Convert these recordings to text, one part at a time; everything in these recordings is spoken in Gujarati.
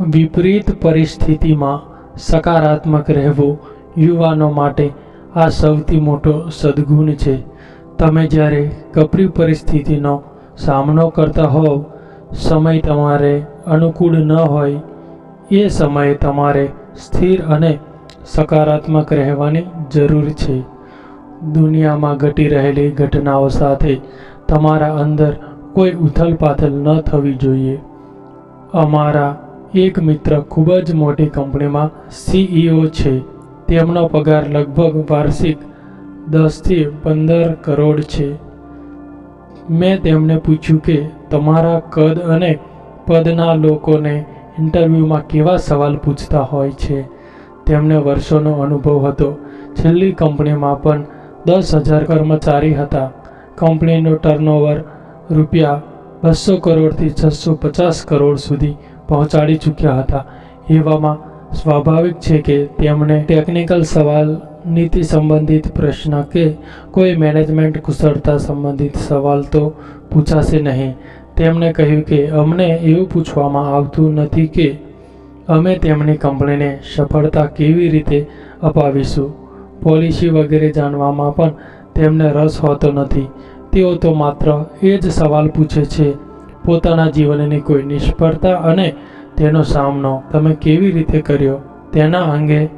વિપરીત પરિસ્થિતિમાં સકારાત્મક રહેવું યુવાનો માટે આ સૌથી મોટો સદ્ગુણ છે. તમે જ્યારે કપરી પરિસ્થિતિનો સામનો કરતા હોવ, સમય તમારે અનુકૂળ ન હોય, એ સમયે તમારે સ્થિર અને સકારાત્મક રહેવાની જરૂર છે. દુનિયામાં ઘટી રહેલી ઘટનાઓ સાથે તમારા અંદર કોઈ ઉથલપાથલ ન થવી જોઈએ. અમારા એક મિત્ર ખૂબ જ મોટી કંપનીમાં સીઈઓ છે. તેમનો પગાર લગભગ વાર્ષિક દસથી પંદર કરોડ છે. મેં તેમને પૂછ્યું કે, તમારા કદ અને પદના લોકોને ઇન્ટરવ્યૂમાં કેવા સવાલ પૂછતા હોય છે? તેમને વર્ષોનો અનુભવ હતો. છેલ્લી કંપનીમાં પણ દસ હજાર કર્મચારી હતા. કંપનીનું ટર્નઓવર રૂપિયા બસો કરોડથી છસો પચાસ કરોડ સુધી પહોંચાડી ચૂક્યા હતા. એવામાં સ્વાભાવિક છે કે તેમણે ટેકનિકલ સવાલ, નીતિ સંબંધિત પ્રશ્ન કે કોઈ મેનેજમેન્ટ કુશળતા સંબંધિત સવાલ તો પૂછાશે નહીં. તેમણે કહ્યું કે અમને એવું પૂછવામાં આવતું નથી કે અમે તેમની કંપનીને સફળતા કેવી રીતે અપાવીશું. પોલિસી વગેરે જાણવામાં પણ તેમને રસ હોતો નથી. તેઓ તો માત્ર એ જ સવાલ પૂછે છે પોતાના જીવનની કોઈ નિષ્ફળતા અને તેનો સામનો તમે કેવી રીતે કર્યો તેના અંગે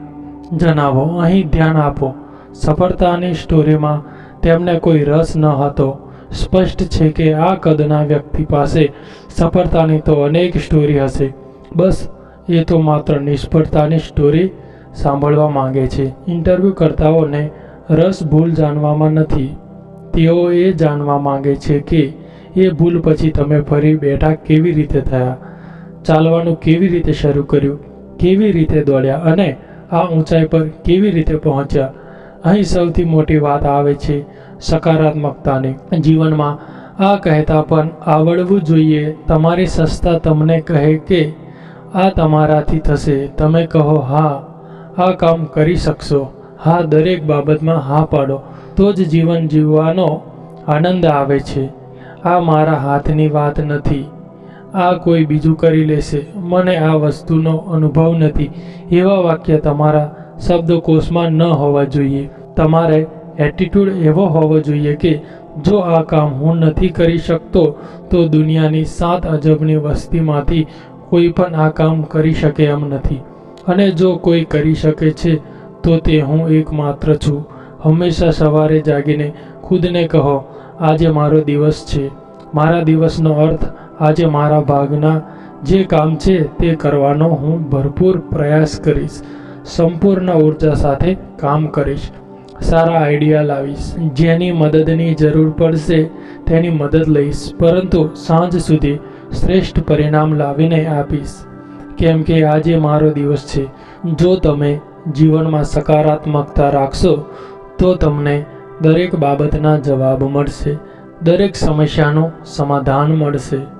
જણાવો. અહીં ધ્યાન આપો. સફળતાની સ્ટોરીમાં તેમને કોઈ રસ ન હતો. સ્પષ્ટ છે કે આ કદના વ્યક્તિ પાસે સફળતાની તો અનેક સ્ટોરી હશે. બસ, એ તો માત્ર નિષ્ફળતાની સ્ટોરી સાંભળવા માંગે છે. ઇન્ટરવ્યૂ કરતાઓને રસ ભૂલ જાણવામાં નથી. તેઓ એ જાણવા માંગે છે કે એ ભૂલ પછી તમે ફરી બેઠા કેવી રીતે થયા? ચાલવાનું કેવી રીતે શરૂ કર્યું? કેવી રીતે દોડ્યા? અને આ ઊંચાઈ પર કેવી રીતે પહોંચ્યા? અહીં સૌથી મોટી વાત આવે છે સકારાત્મકતાની. જીવનમાં આ કહેતા પણ આવડવું જોઈએ. તમારી સંસ્થા તમને કહે કે આ તમારાથી થશે. તમે કહો, હા, આ કામ કરી શકશો. હા, દરેક બાબતમાં હા પાડો. તો જ જીવન જીવવાનો આનંદ આવે છે. આ મારા હાથની વાત નથી. આ કોઈ બીજું કરી લેશે. મને આ વસ્તુનો અનુભવ નથી. એવા વાક્ય તમારા શબ્દકોશમાં ન હોવા જોઈએ. તમારે એટીટ્યૂડ એવો હોવો જોઈએ કે, જો આ કામ હું નથી કરી શકતો, તો દુનિયાની સાત અજબની વસ્તીમાંથી કોઈ પણ આ કામ કરી શકે એમ નથી. અને જો કોઈ કરી શકે છે, તો તે હું એકમાત્ર છું. હંમેશા સવારે જાગીને ખુદને કહો આજે મારો દિવસ છે. મારા દિવસનો અર્થ આજે મારા ભાગના જે કામ છે તે કરવાનો હું ભરપૂર પ્રયાસ કરીશ. સંપૂર્ણ ઊર્જા સાથે કામ કરીશ. સારા આઈડિયા લાવીશ. જેની મદદની જરૂર પડશે તેની મદદ લઈશ. પરંતુ સાંજ સુધી શ્રેષ્ઠ પરિણામ લાવીને આપીશ. કેમ કે આજે મારો દિવસ છે. જો તમે જીવનમાં સકારાત્મકતા રાખશો, તો તમને દરેક બાબતના જવાબ મળશે. દરેક સમસ્યાનું સમાધાન મળશે.